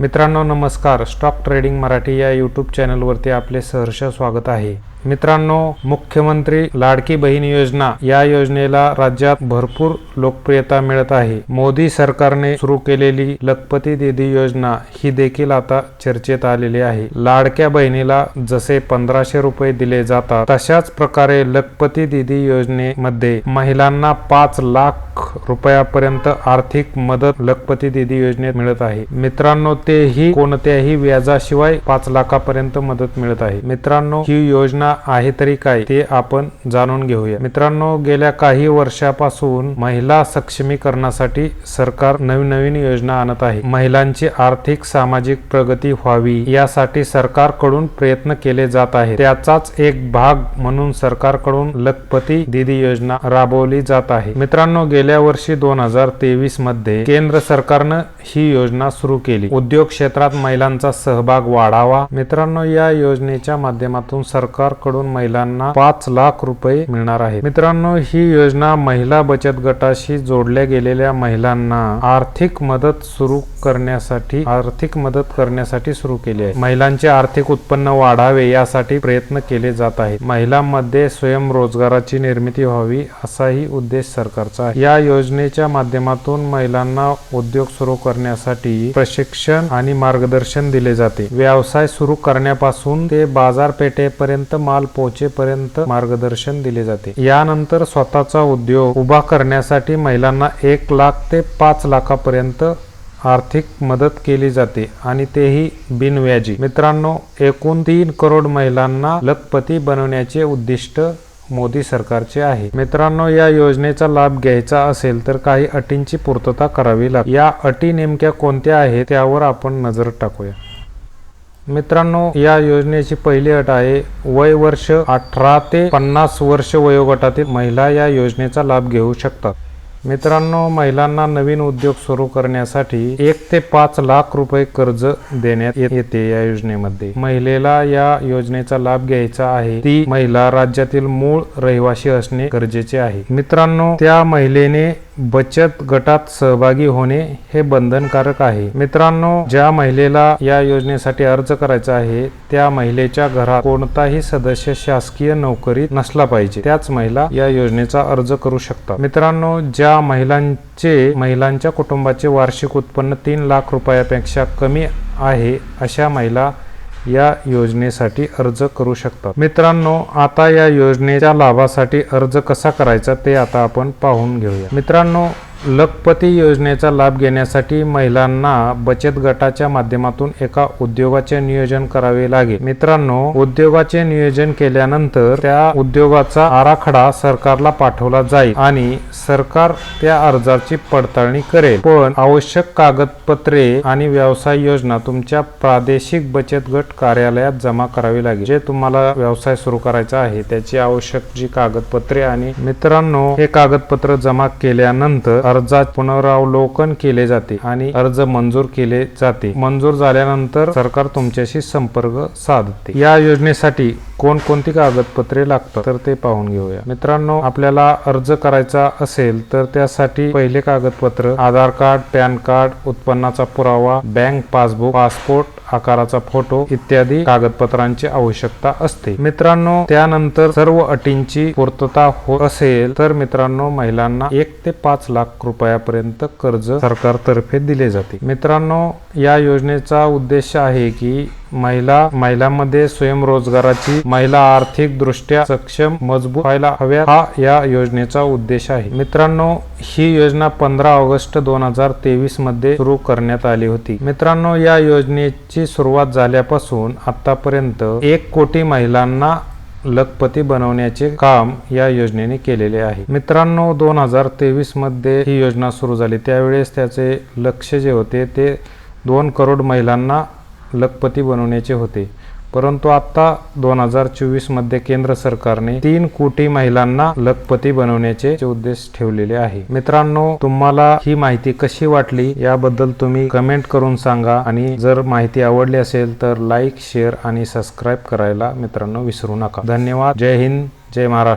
मित्रांनो नमस्कार. Stock trading Marathi या यूट्यूब चॅनलवरती आपले सहर्ष स्वागत आहे. मित्रांनो मुख्यमंत्री लाडकी बहीण योजना या योजनेला राज्यात भरपूर लोकप्रियता मिळत आहे. मोदी सरकारने सुरू केलेली लखपती दीदी योजना ही देखील आता चर्चेत आलेली आहे. लाडक्या बहिणीला जसे पंधराशे रुपये दिले जातात तशाच प्रकारे लखपती दीदी योजनेमध्ये महिलांना पाच लाख रुपयापर्यंत आर्थिक मदत लखपती दीदी योजनेत मिळत आहे. मित्रांनो तेही कोणत्याही व्याजाशिवाय पाच लाखापर्यंत मदत मिळत आहे. मित्रांनो ही योजना आहे तरी काय ते आपण जाणून घेऊया. मित्रांनो गेल्या काही वर्षापासून महिला सक्षमीकरणासाठी सरकार नवीन नवीन योजना आणत आहे. महिलांची आर्थिक सामाजिक प्रगती व्हावी यासाठी सरकारकडून प्रयत्न केले जात आहे त्याचाच एक भाग म्हणून सरकारकडून लखपती दीदी योजना राबवली जात आहे. मित्रांनो गेल्या वर्षी दोन हजार तेवीसमध्ये केंद्र सरकारनं ही योजना सुरू केली. उद्योग क्षेत्रात महिलांचा सहभाग वाढावा. मित्रांनो या योजनेच्या माध्यमातून सरकारकडून महिलांना पाच लाख रुपये मिळणार आहे मित्रांनो ही योजना महिला बचत गटाशी जोडल्या गेलेल्या महिलांना आर्थिक मदत सुरू करण्यासाठी आर्थिक मदत करण्यासाठी सुरू केली आहे. महिलांचे आर्थिक उत्पन्न वाढावे यासाठी प्रयत्न केले जात आहेत. महिलांमध्ये स्वयंरोजगाराची निर्मिती व्हावी असाही उद्देश सरकारचा आहे. या योजनेच्या माध्यमातून महिलांना उद्योग सुरू करण्यासाठी प्रशिक्षण आणि मार्गदर्शन दिले जाते. व्यवसाय सुरू करण्यापासून ते बाजारपेठेपर्यंत माल पोहोचेपर्यंत मार्गदर्शन दिले जाते. यानंतर स्वतःचा उद्योग उभा करण्यासाठी महिलांना एक लाख ते पाच लाखापर्यंत आर्थिक मदत केली जाते आणि तेही बिनव्याजी. मित्रांनो एकूण तीन करोड महिलांना लखपती बनवण्याचे उद्दिष्ट मोदी सरकारचे आहे. मित्रांनो या योजनेचा लाभ घ्यायचा असेल तर काही अटींची पूर्तता करावी लागते. या अटी नेमक्या कोणत्या आहेत त्यावर आपण नजर टाकूया. मित्रांनो या योजनेची पहिली अट आहे वय वर्ष अठरा ते पन्नास वर्ष वयोगटातील महिला या योजनेचा लाभ घेऊ शकतात. मित्रांनो महिलांना नवीन उद्योग सुरू करण्यासाठी एक ते पाच लाख रुपये कर्ज देण्यात येते या योजनेमध्ये. महिलेला या योजनेचा लाभ घ्यायचा आहे. ती महिला राज्यातील मूळ रहिवासी असणे गरजेचे आहे. मित्रांनो त्या महिलेने बचत गटात सहभागी होणे हे बंधनकारक आहे. मित्रांनो ज्या महिलेला या योजनेसाठी अर्ज करायचा आहे त्या महिलेच्या घरात कोणताही सदस्य शासकीय नोकरीत नसला पाहिजे. त्याच महिला या योजनेचा अर्ज करू शकतात. मित्रांनो ज्या महिलांचे महिलांच्या कुटुंबाचे वार्षिक उत्पन्न तीन लाख रुपयापेक्षा कमी आहे अशा महिला या योजनेसाठी अर्ज करू शकतात मित्रांनो आता या योजनेच्या लाभासाठी अर्ज कसा करायचा ते आता आपण पाहून घेऊया. मित्रांनो लखपती योजनेचा लाभ घेण्यासाठी महिलांना बचत गटाच्या माध्यमातून एका उद्योगाचे नियोजन करावे लागेल. मित्रांनो उद्योगाचे नियोजन केल्यानंतर त्या उद्योगाचा आराखडा सरकारला पाठवला जाईल आणि सरकार त्या अर्जाची पडताळणी करेल. पण आवश्यक कागदपत्रे आणि व्यवसाय योजना तुमच्या प्रादेशिक बचत गट कार्यालयात जमा करावी लागेल. जे तुम्हाला व्यवसाय सुरू करायचा आहे त्याची आवश्यक जी कागदपत्रे आणि मित्रांनो हे कागदपत्र जमा केल्यानंतर अर्जात पुनरावलोकन केले जाते आणि अर्ज मंजूर केले जाते. मंजूर झाल्यानंतर सरकार तुमच्याशी संपर्क साधते. या योजनेसाठी कोणकोणती कागदपत्रे लागतात तर ते पाहून घेऊया. मित्रांनो आपल्याला अर्ज करायचा असेल तर त्यासाठी पहिले कागदपत्र आधार कार्ड पॅन कार्ड उत्पन्नाचा पुरावा बँक पासबुक पासपोर्ट आकाराचा फोटो इत्यादी कागदपत्रांची आवश्यकता असते. मित्रांनो त्यानंतर सर्व अटींची पूर्तता होत असेल तर मित्रांनो महिलांना एक ते पाच लाख रुपयापर्यंत कर्ज सरकारतर्फे दिले जाते. मित्रांनो या योजनेचा उद्देश आहे की महिला महिलांमध्ये स्वयंरोजगाराची महिला आर्थिक दृष्ट्या सक्षम मजबूत व्हायला हव्या हा या योजनेचा उद्देश आहे. मित्रांनो ही योजना पंधरा ऑगस्ट दोन हजार तेवीसमध्ये सुरू करण्यात आली होती. मित्रांनो या योजनेची सुरुवात झाल्यापासून आतापर्यंत एक कोटी महिलांना लखपती बनवण्याचे काम या योजनेने केलेले आहे. मित्रांनो दोन हजार तेवीसमध्ये ही योजना सुरू झाली. त्यावेळेस त्याचे लक्ष जे होते ते दोन करोड महिलांना लखपती बनवण्याचे होते. परंतु आता दोन हजार चोवीसमध्ये केंद्र सरकारने तीन कोटी महिलांना लखपती बनवण्याचे उद्देश ठेवलेले आहे. मित्रांनो तुम्हाला ही माहिती कशी वाटली याबद्दल तुम्ही कमेंट करून सांगा आणि जर माहिती आवडली असेल तर लाईक शेअर आणि सबस्क्राईब करायला मित्रांनो विसरू नका. धन्यवाद. जय हिंद. जय महाराष्ट्र.